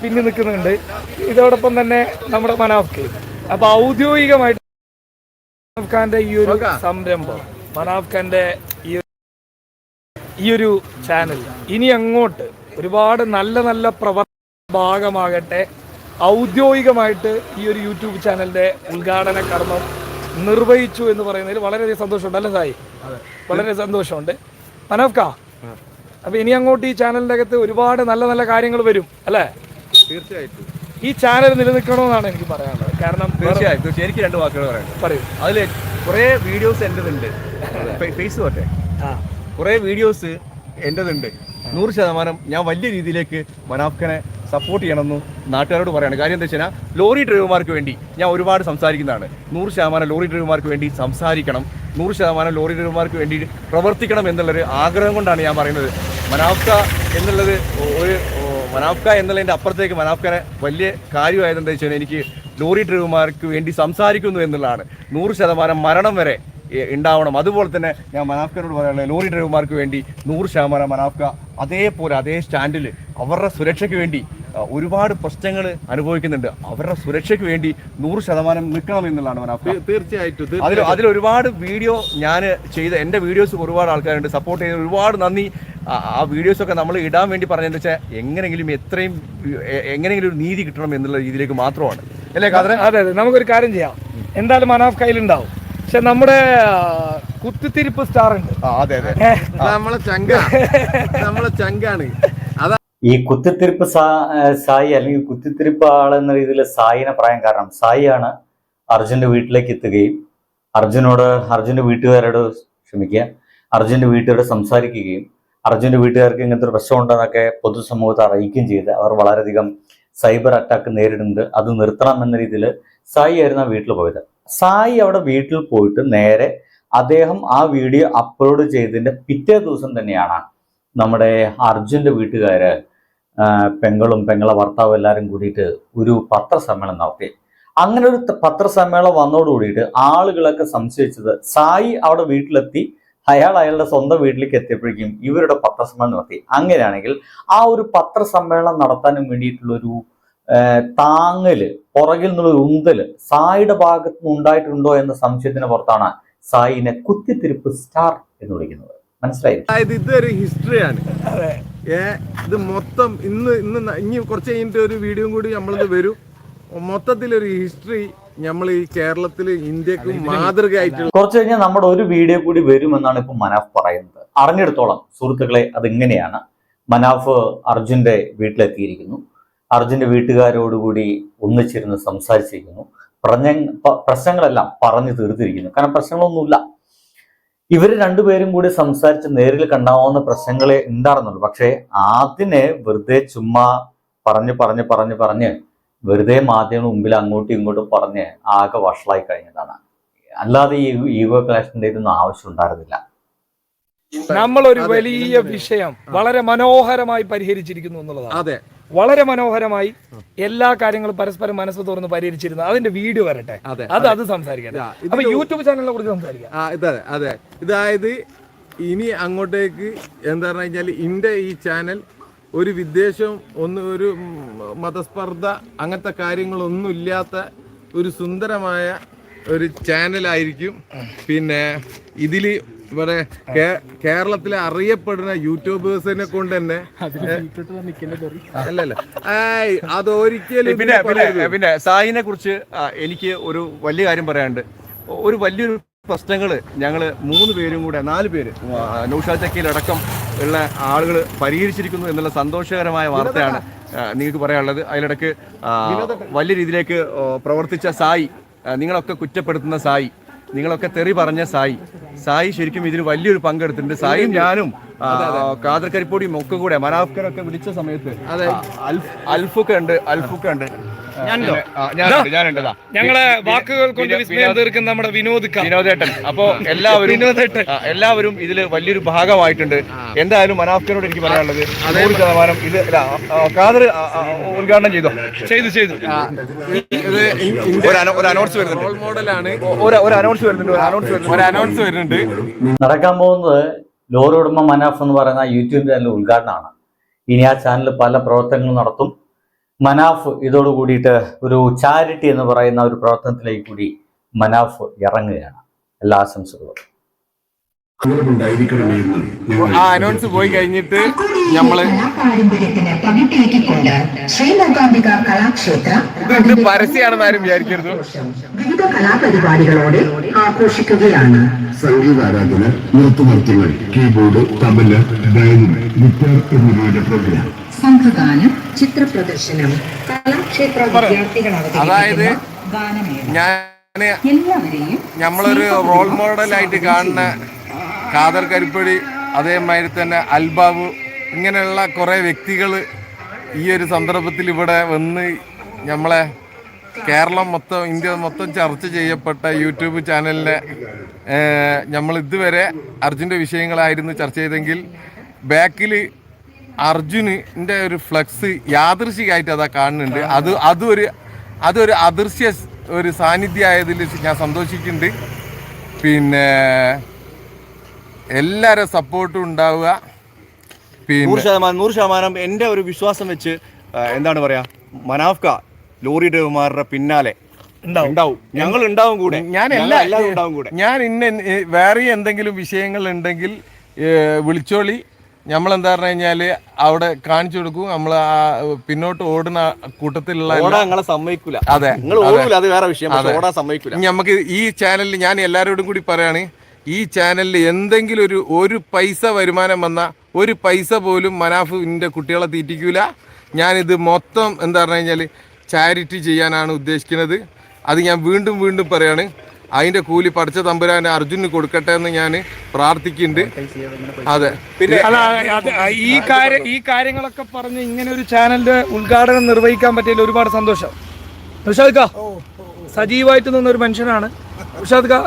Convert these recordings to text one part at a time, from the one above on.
പിന്നിൽ നിൽക്കുന്നുണ്ട്. ഇതോടൊപ്പം തന്നെ നമ്മുടെ മനാഫ്കെ അപ്പൊ ഔദ്യോഗികമായിട്ട് മനാഫ് ഖാന്റെ ഈ ഒരു സംരംഭം മനാഫ് ഖാന്റെ ഈ ഒരു- ഈ ഒരു ചാനൽ ഇനി അങ്ങോട്ട് ഒരുപാട് നല്ല നല്ല പ്രവർത്തന ഭാഗമാകട്ടെ. ഔദ്യോഗികമായിട്ട് ഈ ഒരു യൂട്യൂബ് ചാനലിന്റെ ഉദ്ഘാടന കർമ്മം നിർവഹിച്ചു എന്ന് പറയുന്നതിൽ വളരെയധികം സന്തോഷമുണ്ട്. അല്ലേ സായി? വളരെ സന്തോഷമുണ്ട്. മനോഫ്ക അപ്പൊ ഇനി അങ്ങോട്ട് ഈ ചാനലിന്റെ അകത്ത് ഒരുപാട് നല്ല നല്ല കാര്യങ്ങൾ വരും. അല്ലേ? തീർച്ചയായിട്ടും. ഈ ചാനൽ നിലനിൽക്കണമെന്നാണ് എനിക്ക് പറയാനുള്ളത്. കാരണം തീർച്ചയായിട്ടും തീർച്ചയായും. എനിക്ക് രണ്ട് വാക്കുകൾ പറയാം പറയൂ. അതിൽ കുറേ വീഡിയോസ് എന്റെതുണ്ട് ഫേസ് പോട്ടെ. കുറേ വീഡിയോസ് എന്റെതുണ്ട് നൂറ് ശതമാനം ഞാൻ വലിയ രീതിയിലേക്ക് മനാഫ്ഖനെ സപ്പോർട്ട് ചെയ്യണമെന്നും നാട്ടുകാരോട് പറയാണ്. കാര്യം എന്താ വെച്ചാൽ ലോറി ഡ്രൈവർമാർക്ക് വേണ്ടി ഞാൻ ഒരുപാട് സംസാരിക്കുന്നതാണ്. നൂറ് ശതമാനം ലോറി ഡ്രൈവർമാർക്ക് വേണ്ടി സംസാരിക്കണം. നൂറ് ശതമാനം ലോറി ഡ്രൈവർമാർക്ക് വേണ്ടി പ്രവർത്തിക്കണം എന്നുള്ളൊരു ആഗ്രഹം കൊണ്ടാണ് ഞാൻ പറയുന്നത്. മനാഫ്ക എന്നുള്ളത് ഒരു മനാഫ്ക എന്നുള്ളതിന്റെ അപ്പുറത്തേക്ക് മനാഫ്കനെ വലിയ കാര്യമായത് എന്താ വെച്ചാൽ എനിക്ക് ലോറി ഡ്രൈവർമാർക്ക് വേണ്ടി സംസാരിക്കുന്നു എന്നുള്ളതാണ്. നൂറ് ശതമാനം മരണം വരെ ഉണ്ടാവണം. അതുപോലെ തന്നെ ഞാൻ മനാഫ്കനോട് പറയാനുള്ളത് ലോറി ഡ്രൈവർമാർക്ക് വേണ്ടി നൂറ് ശതമാനം മനാഫ്ക അതേപോലെ അതേ സ്റ്റാൻഡിൽ അവരുടെ സുരക്ഷയ്ക്ക് വേണ്ടി ഒരുപാട് പ്രശ്നങ്ങൾ അനുഭവിക്കുന്നുണ്ട്. അവരുടെ സുരക്ഷയ്ക്ക് വേണ്ടി നൂറ് ശതമാനം നിൽക്കണം എന്നുള്ളതാണ് മനാഫ് തീർച്ചയായിട്ടും അതിൽ അതിൽ ഒരുപാട് വീഡിയോ ഞാൻ ചെയ്ത എന്റെ വീഡിയോസ് ഒരുപാട് ആൾക്കാരുണ്ട്. സപ്പോർട്ട് ചെയ്ത് ഒരുപാട് നന്ദി. ആ- വീഡിയോസൊക്കെ വീഡിയോസ് ഒക്കെ നമ്മൾ ഇടാൻ വേണ്ടി പറഞ്ഞതെന്ന് വെച്ചാൽ എങ്ങനെങ്കിലും എത്രയും എങ്ങനെങ്കിലും എങ്ങനെയെങ്കിലും ഒരു നീതി കിട്ടണം എന്നുള്ള രീതിയിലേക്ക് മാത്രമാണ്. അല്ലേ അതെ അതെ. നമുക്കൊരു കാര്യം ചെയ്യാം. എന്തായാലും മനാഫ് കയ്യിലുണ്ടാവും. പക്ഷെ നമ്മുടെ കുത്തിരിപ്പ് കുത്തിത്തിരിപ്പ് സ്റ്റാർ ഉണ്ട് നമ്മളെ ചങ്ക. നമ്മളെ ചങ്കാണ്. ഈ കുത്തിത്തിരിപ്പ് സാ സായി അല്ലെങ്കിൽ കുത്തിത്തിരിപ്പ് ആളെന്ന രീതിയിൽ സായിനെ പറയാൻ കാരണം സായിയാണ് അർജുന്റെ വീട്ടിലേക്ക് എത്തുകയും അർജുനോട് അർജുന്റെ വീട്ടുകാരോട് ക്ഷമിക്കുക അർജുന്റെ വീട്ടുകാരോട് സംസാരിക്കുകയും അർജുന്റെ വീട്ടുകാർക്ക് ഇങ്ങനത്തെ ഒരു പ്രശ്നമുണ്ടെന്നൊക്കെ പൊതുസമൂഹത്തെ അറിയിക്കുകയും ചെയ്ത് അവർ വളരെയധികം സൈബർ അറ്റാക്ക് നേരിടുന്നത് അത് നിർത്തണം എന്ന രീതിയിൽ സായി ആയിരുന്നു ആ വീട്ടിൽ പോയത്. സായി അവിടെ വീട്ടിൽ പോയിട്ട് നേരെ അദ്ദേഹം ആ വീഡിയോ അപ്ലോഡ് ചെയ്തതിന്റെ പിറ്റേ ദിവസം തന്നെയാണ് നമ്മുടെ അർജുന്റെ വീട്ടുകാര് പെങ്ങളും പെങ്ങളെ ഭർത്താവും എല്ലാവരും കൂടിയിട്ട് ഒരു പത്രസമ്മേളനം നടത്തി. അങ്ങനെ ഒരു പത്രസമ്മേളനം വന്നോട് കൂടിയിട്ട് ആളുകളൊക്കെ സംശയിച്ചത് സായി അവിടെ വീട്ടിലെത്തി അയാൾ അയാളുടെ സ്വന്തം വീട്ടിലേക്ക് എത്തിയപ്പോഴേക്കും ഇവരുടെ പത്രസമ്മേളനം നടത്തി. അങ്ങനെയാണെങ്കിൽ ആ ഒരു പത്രസമ്മേളനം നടത്താനും വേണ്ടിയിട്ടുള്ള ഒരു താങ്ങൽ പുറകിൽ നിന്നുള്ള ഒരു ഉന്തൽ സായിയുടെ ഭാഗത്ത് നിന്ന് ഉണ്ടായിട്ടുണ്ടോ എന്ന സംശയത്തിന് പുറത്താണ് സായിനെ കുത്തിത്തിരിപ്പ് സ്റ്റാർ എന്ന് വിളിക്കുന്നത്. മനസ്സിലായി? അതായത് ഇതൊരു ഹിസ്റ്ററിയാണ്. ഏ ഇത് മൊത്തം ഇന്ന് ഇന്ന് ഇനി കുറച്ച് കഴിഞ്ഞിട്ട് ഒരു വീഡിയോ കൂടി നമ്മളിത് വരും. മൊത്തത്തിലൊരു ഹിസ്റ്ററി നമ്മൾ ഈ കേരളത്തിൽ ഇന്ത്യയ്ക്ക് മാതൃകയായിട്ടുള്ള കുറച്ച് കഴിഞ്ഞാൽ നമ്മുടെ ഒരു വീഡിയോ കൂടി വരുമെന്നാണ് ഇപ്പൊ മനാഫ് പറയുന്നത്. അറിഞ്ഞെടുത്തോളം സുഹൃത്തുക്കളെ അതിങ്ങനെയാണ്. മനാഫ് അർജുന്റെ വീട്ടിലെത്തിയിരിക്കുന്നു. അർജുന്റെ വീട്ടുകാരോടുകൂടി ഒന്നിച്ചിരുന്ന് സംസാരിച്ചിരിക്കുന്നു. പ്രശ്ന പ്രശ്നങ്ങളെല്ലാം പറഞ്ഞു തീർത്തിരിക്കുന്നു. കാരണം പ്രശ്നങ്ങളൊന്നുമില്ല. ഇവർ രണ്ടുപേരും കൂടി സംസാരിച്ച് നേരിൽ കണ്ടാവുന്ന പ്രശ്നങ്ങളെ ഉണ്ടായിരുന്നുള്ളൂ. പക്ഷേ അതിനെ വെറുതെ ചുമ്മാ പറഞ്ഞ് പറഞ്ഞ് പറഞ്ഞ് പറഞ്ഞ് വെറുതെ മാധ്യമങ്ങൾ മുമ്പിൽ അങ്ങോട്ടും ഇങ്ങോട്ടും പറഞ്ഞ് ആകെ വഷളായി കഴിഞ്ഞതാണ്. അല്ലാതെ ഈ ഈഗോ ക്ലാഷിന്റെ ഇതൊന്നും ആവശ്യം ഉണ്ടായിരുന്നില്ല. നമ്മളൊരു ഒരു വലിയ വിഷയം വളരെ മനോഹരമായി പരിഹരിച്ചിരിക്കുന്നു എന്നുള്ളതാണ്. അതെ. വളരെ മനോഹരമായി എല്ലാ കാര്യങ്ങളും പരസ്പരം മനസ്സ് തുറന്ന് പരിഹരിച്ചിരുന്നു. അതിന്റെ വീഡിയോ വരട്ടെ. അതെ അത് അത്. സംസാരിക്കാം. അപ്പൊ യൂട്യൂബ് ചാനലിനെ കുറിച്ച് സംസാരിക്കാം. ആ ഇതെ അതെ. ഇതായത് ഇനി അങ്ങോട്ടേക്ക് എന്താ പറഞ്ഞു കഴിഞ്ഞാൽ ഇന്റെ ഈ ചാനൽ ഒരു വിദ്വേഷം ഒന്ന് ഒരു മതസ്പർദ്ധ അങ്ങനത്തെ കാര്യങ്ങളൊന്നുമില്ലാത്ത ഒരു സുന്ദരമായ ഒരു ചാനലായിരിക്കും. പിന്നെ ഇതിൽ ഇവിടെ കേരളത്തിലെ അറിയപ്പെടുന്ന യൂട്യൂബേഴ്സിനെ കൊണ്ട് തന്നെ അല്ലല്ല. അത് ഒരിക്കലും പിന്നെ പിന്നെ സായിനെ കുറിച്ച് എനിക്ക് ഒരു വലിയ കാര്യം പറയാനുണ്ട്. ഒരു വലിയൊരു പ്രശ്നങ്ങൾ ഞങ്ങൾ മൂന്ന് പേരും കൂടെ നാല് പേര് നൗഷാദ് ചക്കയിലടക്കം ഉള്ള ആളുകൾ പരിഹരിച്ചിരിക്കുന്നു എന്നുള്ള സന്തോഷകരമായ വാർത്തയാണ് നിങ്ങൾക്ക് പറയാനുള്ളത്. അതിലിടക്ക് വലിയ രീതിയിലേക്ക് പ്രവർത്തിച്ച സായി നിങ്ങളൊക്കെ കുറ്റപ്പെടുത്തുന്ന സായി നിങ്ങളൊക്കെ തെറി പറഞ്ഞ സായി സായി ശരിക്കും ഇതിന് വലിയൊരു പങ്കെടുത്തിട്ടുണ്ട്. സായും ഞാനും കാദർ കരിപ്പൊടിയും ഒക്കെ കൂടെ മനാഫ്കരൊക്കെ വിളിച്ച സമയത്ത് അൽഫ് അൽഫൊക്കെ ഉണ്ട് അൽഫൊക്കെ ഉണ്ട്. ഞങ്ങളെ വാക്കുകൾ കൊണ്ട് വിസ്മയം വിനോദ് തീർക്കുന്ന നമ്മുടെ വിനോദ്. വിനോദേട്ടൻ. അപ്പോ എല്ലാവരും വിനോദേട്ടൻ. എല്ലാവരും ഇതിൽ വലിയൊരു ഭാഗമായിട്ടുണ്ട്. എന്തായാലും മനാഫ്കനോട് എനിക്ക് പറയാനുള്ളത് നൂറ് ശതമാനം ഇത് കാതർ ഖാദർ ഉദ്ഘാടനം ചെയ്തോ? ചെയ്തു ചെയ്തു. ഒരു അനൗൺസ് ഒരു ഒരു അനൗൺസ് വരുന്നുണ്ട് ഒരു അനൗൺസ് വരുന്നുണ്ട്. ഒരു അനൗൺസ് വരുന്നുണ്ട്. നടക്കാൻ പോകുന്നത് ലോറി ഉടമ മനാഫ് എന്ന് പറയുന്ന യൂട്യൂബ് ചാനൽ ഉദ്ഘാടനമാണ്. ഇനി ആ ചാനൽ പല പ്രവർത്തനങ്ങളും നടത്തും. മനാഫ് ഇതോട് കൂടിയിട്ട് ഒരു ചാരിറ്റി എന്ന് പറയുന്ന ഒരു പ്രവർത്തനത്തിലേക്ക് കൂടി മനാഫ് ഇറങ്ങുകയാണ്. എല്ലാ ആശംസകളും. ആ അനൗൺസ് പോയി കഴിഞ്ഞിട്ട് നമ്മൾ കലാക്ഷേത്ര ഇത് പരസ്യമാണെന്ന് ആരും വിചാരിക്കരുത്. വിവിധ കലാപരിപാടികളോടെ ആഘോഷിക്കുകയാണ്. സംഗീതാരാധന നൃത്തനൃത്യങ്ങൾ കീബോർഡ് തബല ബാൻഡ് ഗിറ്റാർ എന്നിവയുടെ പ്രോഗ്രാം. സംഘഗാനം ചിത്രപ്രദർശനം കലാക്ഷേത്ര വിദ്യാർത്ഥികൾ അതായത് എല്ലാവരെയും നമ്മളൊരു റോൾ മോഡലായിട്ട് കാണുന്ന ഖാദർ കരിപ്പടി അതേമാതിരി തന്നെ അൽബാബു ഇങ്ങനെയുള്ള കുറേ വ്യക്തികൾ ഈ ഒരു സന്ദർഭത്തിൽ ഇവിടെ വന്ന് നമ്മളെ കേരളം മൊത്തം ഇന്ത്യ മൊത്തം ചർച്ച ചെയ്യപ്പെട്ട യൂട്യൂബ് ചാനലിനെ നമ്മൾ ഇതുവരെ അർജുന്റെ വിഷയങ്ങളായിരുന്നു ചർച്ച ചെയ്തെങ്കിൽ ബാക്കിൽ അർജുനിന്റെ ഒരു ഫ്ലക്സ് യാദൃശികമായിട്ട് അതാ കാണുന്നുണ്ട്. അത് അതൊരു അതൊരു അദൃശ്യ ഒരു സാന്നിധ്യമായതിൽ ഞാൻ സന്തോഷിക്കുന്നുണ്ട്. പിന്നെ എല്ലാവരും സപ്പോർട്ടും ഉണ്ടാവുക. നൂറ് പിന്നെ ശതമാനം നൂറ് ശതമാനം എന്റെ ഒരു വിശ്വാസം വെച്ച് എന്താണ് പറയാ? മനാഫ്ക ലോറി ഡ്രൈവർമാരുടെ പിന്നാലെ ഉണ്ടാവും. ഞങ്ങൾ ഉണ്ടാവും കൂടെ. ഞാൻ എല്ലാ എല്ലാവരും ഉണ്ടാവും കൂടെ. ഞാൻ ഇന്ന വേറെ എന്തെങ്കിലും വിഷയങ്ങൾ ഉണ്ടെങ്കിൽ ഏ, വിളിച്ചോളി നമ്മളെന്താ പറഞ്ഞു കഴിഞ്ഞാൽ അവിടെ കാണിച്ചു കൊടുക്കും. നമ്മൾ ആ പിന്നോട്ട് ഓടുന്ന കൂട്ടത്തിലുള്ള സമ്മതിക്കൂല. അതെ വേറെ വിഷയം. സമ്മതിക്കൂല. നമുക്ക് ഈ ചാനലിൽ ഞാൻ എല്ലാവരോടും കൂടി പറയാണ് ഈ ചാനലിൽ എന്തെങ്കിലും ഒരു ഒരു പൈസ വരുമാനം വന്ന ഒരു പൈസ പോലും മനാഫിന്റെ കുട്ടികളെ തീറ്റിക്കൂല. ഞാനിത് മൊത്തം എന്താ പറഞ്ഞു കഴിഞ്ഞാൽ ചാരിറ്റി ചെയ്യാനാണ് ഉദ്ദേശിക്കുന്നത്. അത് ഞാൻ വീണ്ടും വീണ്ടും പറയാണ്. അതിന്റെ കൂലി പഠിച്ച തമ്പുരാൻ അർജുന് കൊടുക്കട്ടെ എന്ന് ഞാൻ പ്രാർത്ഥിക്കുന്നുണ്ട്. അതെ. പിന്നെ ഈ കാര്യം ഈ കാര്യങ്ങളൊക്കെ പറഞ്ഞ് ഇങ്ങനെ ഒരു ചാനലിന്റെ ഉദ്ഘാടനം നിർവഹിക്കാൻ പറ്റിയതിൽ ഒരുപാട് സന്തോഷം. ഉഷാദ് കാ സജീവമായിട്ട് നിന്ന ഒരു മനുഷ്യനാണ്. ഉഷാദ് കാ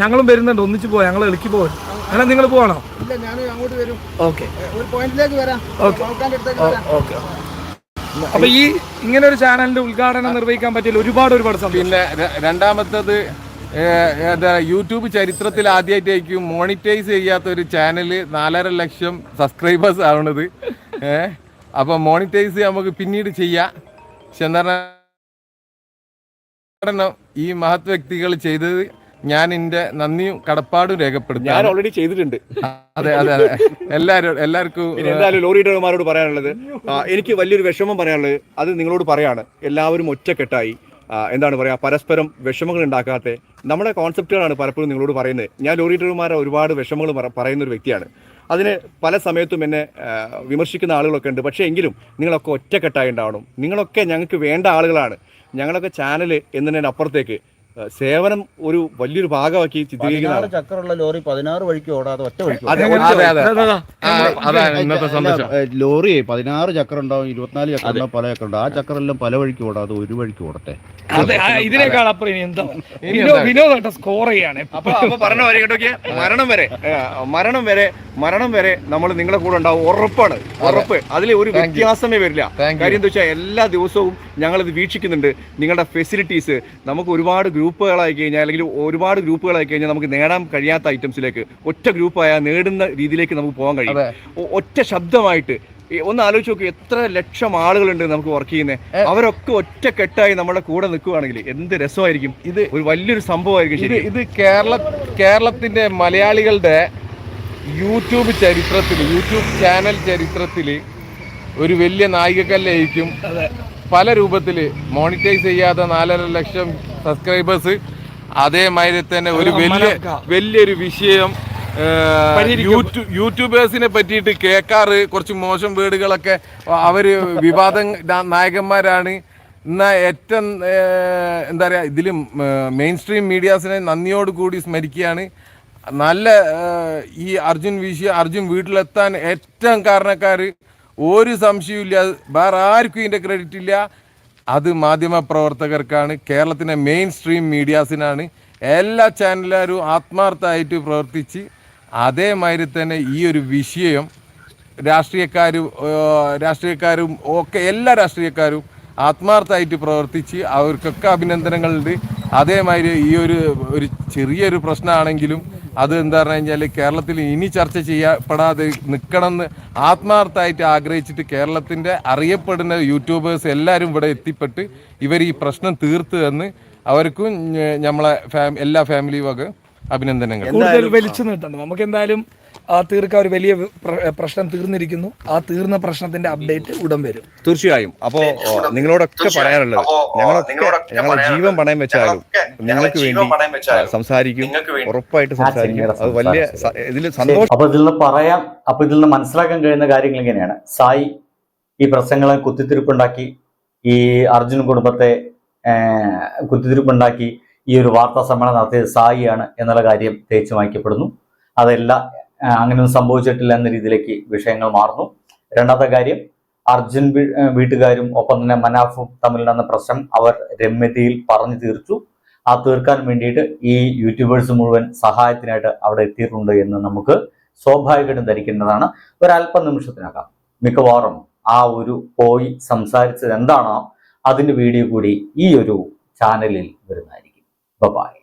ഞങ്ങളും വരുന്നുണ്ട് ഒന്നിച്ചു പോവാം. ഞങ്ങൾ എളുക്കി പോകും അങ്ങനെ നിങ്ങൾ പോവാണോ? ഇല്ല ഞാൻ അങ്ങോട്ട് വരും. ഓക്കെ. ഒരു പോയിന്റിലേക്ക് വരാം. ഓക്കെ. അപ്പൊ ഈ ഇങ്ങനെ ഒരു ചാനലിന്റെ ഉദ്ഘാടനം നിർവഹിക്കാൻ പറ്റിയ ഒരുപാട് ഒരുപാട് സന്തോഷം. പിന്നെ രണ്ടാമത്തത് എന്താ യൂട്യൂബ് ചരിത്രത്തിൽ ആദ്യമായിട്ടായിരിക്കും മോണിറ്റൈസ് ചെയ്യാത്ത ഒരു ചാനൽ നാലര ലക്ഷം സബ്സ്ക്രൈബേഴ്സ് ആവണത്. ഏഹ് അപ്പൊ മോണിറ്റൈസ് നമുക്ക് പിന്നീട് ചെയ്യാം. പക്ഷെ എന്താ പറഞ്ഞാ ഈ മഹത് വ്യക്തികൾ ചെയ്തത് ഞാൻ എന്റെ നന്ദിയും കടപ്പാടും ഞാൻ ഓൾറെഡി ചെയ്തിട്ടുണ്ട്. അതെ അതെ അതെ. എല്ലാവരും എല്ലാവർക്കും എന്തായാലും ലോറി ഡ്രൈവർമാരോട് പറയാനുള്ളത് എനിക്ക് വലിയൊരു വിഷമം പറയാനുള്ളത് അത് നിങ്ങളോട് പറയാണ്. എല്ലാവരും ഒറ്റക്കെട്ടായി. എന്താണ് പറയുക പരസ്പരം വിഷമങ്ങൾ ഉണ്ടാക്കാത്ത നമ്മുടെ കോൺസെപ്റ്റുകളാണ് പലപ്പോഴും നിങ്ങളോട് പറയുന്നത്. ഞാൻ ലോറി ഡ്രൈവർമാരെ ഒരുപാട് വിഷമങ്ങൾ പറയുന്ന ഒരു വ്യക്തിയാണ്. അതിന് പല സമയത്തും എന്നെ വിമർശിക്കുന്ന ആളുകളൊക്കെ ഉണ്ട്. പക്ഷേ എങ്കിലും നിങ്ങളൊക്കെ ഒറ്റക്കെട്ടായി ഉണ്ടാവണം. നിങ്ങളൊക്കെ ഞങ്ങൾക്ക് വേണ്ട ആളുകളാണ്. ഞങ്ങളൊക്കെ ചാനൽ എന്നതിനപ്പുറത്തേക്ക് സേവനം ഒരു വലിയൊരു ഭാഗമാക്കി ചിത്രീകരിക്കുന്നത് ചക്രമുള്ള ലോറി പതിനാറ് വഴിക്ക് ഓടാതെ ഒറ്റ വഴിക്ക് ലോറി പതിനാറ് ചക്രം ഉണ്ടാവും ഇരുപത്തിനാല് ചക്രം ഉണ്ടാവും പല ചക്രം ഉണ്ടാവും ആ ചക്രെല്ലാം പല വഴിക്ക് ഓടാതെ ഒരു വഴിക്ക് ഓടട്ടെ. ഇതിനേക്കാൾ അപ്പുറം എന്താ? സ്കോർ ചെയ്യാണ്. അപ്പൊ പറഞ്ഞ വരെ മരണം വരെ മരണം വരെ മരണം വരെ നമ്മൾ നിങ്ങളെ കൂടെ ഉണ്ടാവും. ഉറപ്പാണ് ഉറപ്പ്. അതിൽ ഒരു വ്യത്യാസമേ വരില്ല. കാര്യം എന്താ വെച്ചാൽ എല്ലാ ദിവസവും ഞങ്ങളിത് വീക്ഷിക്കുന്നുണ്ട്. നിങ്ങളുടെ ഫെസിലിറ്റീസ് നമുക്ക് ഒരുപാട് ഗ്രൂപ്പുകളായി കഴിഞ്ഞാൽ അല്ലെങ്കിൽ ഒരുപാട് ഗ്രൂപ്പുകളായി കഴിഞ്ഞാൽ നമുക്ക് നേടാൻ കഴിയാത്ത ഐറ്റംസിലേക്ക് ഒറ്റ ഗ്രൂപ്പായ നേടുന്ന രീതിയിലേക്ക് നമുക്ക് പോകാൻ കഴിയും. ഒറ്റ ശബ്ദമായിട്ട് ഒന്ന് ആലോചിച്ച് നോക്കി എത്ര ലക്ഷം ആളുകളുണ്ട് നമുക്ക് വർക്ക് ചെയ്യുന്നത് അവരൊക്കെ ഒറ്റ കെട്ടായി നമ്മുടെ കൂടെ നിൽക്കുകയാണെങ്കിൽ എന്ത് രസമായിരിക്കും. ഇത് ഒരു വലിയൊരു സംഭവമായിരിക്കും ഇത് കേരള കേരളത്തിന്റെ മലയാളികളുടെ യൂട്യൂബ് ചരിത്രത്തിൽ യൂട്യൂബ് ചാനൽ ചരിത്രത്തിൽ ഒരു വലിയ നായികക്കല്ലായിരിക്കും പല രൂപത്തിൽ മോണിറ്റൈസ് ചെയ്യാത്ത നാലര ലക്ഷം സബ്സ്ക്രൈബേഴ്സ് അതേമാതിരി തന്നെ ഒരു വലിയ വലിയൊരു വിഷയം യൂട്യൂബേഴ്സിനെ പറ്റിയിട്ട് കേൾക്കാറ് കുറച്ച് മോശം വേർഡുകളൊക്കെ അവർ വിവാദ നായകന്മാരാണ്. എന്നാ ഏറ്റവും എന്താ പറയുക ഇതിലും മെയിൻ സ്ട്രീം മീഡിയാസിനെ നന്ദിയോട് കൂടി സ്മരിക്കുകയാണ്. നല്ല ഈ അർജുൻ വിഷയം അർജുൻ വീട്ടിലെത്താൻ ഏറ്റവും കാരണക്കാർ ഒരു സംശയമില്ല വേറെ ആർക്കും ഇതിന്റെ ക്രെഡിറ്റ് ഇല്ല. അത് മാധ്യമ പ്രവർത്തകർക്കാണ് കേരളത്തിലെ മെയിൻ സ്ട്രീം മീഡിയാസിനാണ് എല്ലാ ചാനലുകാരും ആത്മാർത്ഥമായിട്ട് പ്രവർത്തിച്ച് അതേമാതിരി തന്നെ ഈ ഒരു വിഷയം രാഷ്ട്രീയക്കാരും രാഷ്ട്രീയക്കാരും ഒക്കെ എല്ലാ രാഷ്ട്രീയക്കാരും ആത്മാർത്ഥമായിട്ട് പ്രവർത്തിച്ച് അവർക്കൊക്കെ അഭിനന്ദനങ്ങളുണ്ട്. അതേമാതിരി ഈ ഒരു ഒരു ചെറിയൊരു പ്രശ്നമാണെങ്കിലും അത് എന്താ പറഞ്ഞു കഴിഞ്ഞാൽ കേരളത്തിൽ ഇനി ചർച്ച ചെയ്യപ്പെടാതെ നിൽക്കണമെന്ന് ആത്മാർത്ഥമായിട്ട് ആഗ്രഹിച്ചിട്ട് കേരളത്തിന്റെ അറിയപ്പെടുന്ന യൂട്യൂബേഴ്സ് എല്ലാവരും ഇവിടെ എത്തിപ്പെട്ട് ഇവർ ഈ പ്രശ്നം തീർത്തു തന്ന് അവർക്കും നമ്മളെ ഫാമി എല്ലാ ഫാമിലി വക അഭിനന്ദനങ്ങൾ. കൂടുതൽ വലിച്ചു നീട്ടണ്ട? നമുക്ക് എന്തായാലും തീർക്കാൻ ഒരു വലിയ പ്രശ്നം തീർന്നിരിക്കുന്നു. ആ തീർന്ന പ്രശ്നത്തിന്റെ അപ്ഡേറ്റ് ഉടൻ വരും. തീർച്ചയായും. അപ്പോ നിങ്ങളോടൊക്കെ പറയാനുള്ളത് ഞങ്ങളൊക്കെ ഞങ്ങളെ ജീവൻ പണയം വെച്ചാലും നിങ്ങൾക്ക് വേണ്ടി സംസാരിക്കും ഉറപ്പായിട്ട് സംസാരിക്കും. അത് വലിയ ഇതിൽ സന്തോഷം അപ്പൊ ഇതിൽ നിന്ന് പറയാം അപ്പൊ ഇതിൽ നിന്ന് മനസ്സിലാക്കാൻ കഴിയുന്ന കാര്യങ്ങൾ ഇങ്ങനെയാണ്. സായി ഈ പ്രശ്നങ്ങളെ കുത്തിത്തിരിപ്പുണ്ടാക്കി ഈ അർജുൻ കുടുംബത്തെ ഏർ, കുത്തിത്തിരിപ്പുണ്ടാക്കി ഈ ഒരു വാർത്താ സമ്മേളനം നടത്തിയത് സായിയാണ് എന്നുള്ള കാര്യം തേച്ചു വാങ്ങിക്കപ്പെടുന്നു അതല്ല അങ്ങനെയൊന്നും സംഭവിച്ചിട്ടില്ല എന്ന രീതിയിലേക്ക് വിഷയങ്ങൾ മാറുന്നു. രണ്ടാമത്തെ കാര്യം അർജുൻ വീട്ടുകാരും ഒപ്പം തന്നെ മനാഫും തമ്മിൽ നടന്ന പ്രശ്നം അവർ രമ്യതയിൽ പറഞ്ഞു തീർച്ചു ആ തീർക്കാൻ വേണ്ടിയിട്ട് ഈ യൂട്യൂബേഴ്സ് മുഴുവൻ സഹായത്തിനായിട്ട് അവിടെ എത്തിയിട്ടുണ്ട് എന്ന് നമുക്ക് സ്വാഭാവികമായിട്ടും ധരിക്കേണ്ടതാണ്. ഒരല്പ നിമിഷത്തിനകം മിക്കവാറും ആ ഒരു പോയി സംസാരിച്ചത് എന്താണോ അതിന്റെ വീഡിയോ കൂടി ഈ ഒരു ചാനലിൽ വരുന്നതായിരിക്കും. ബൈ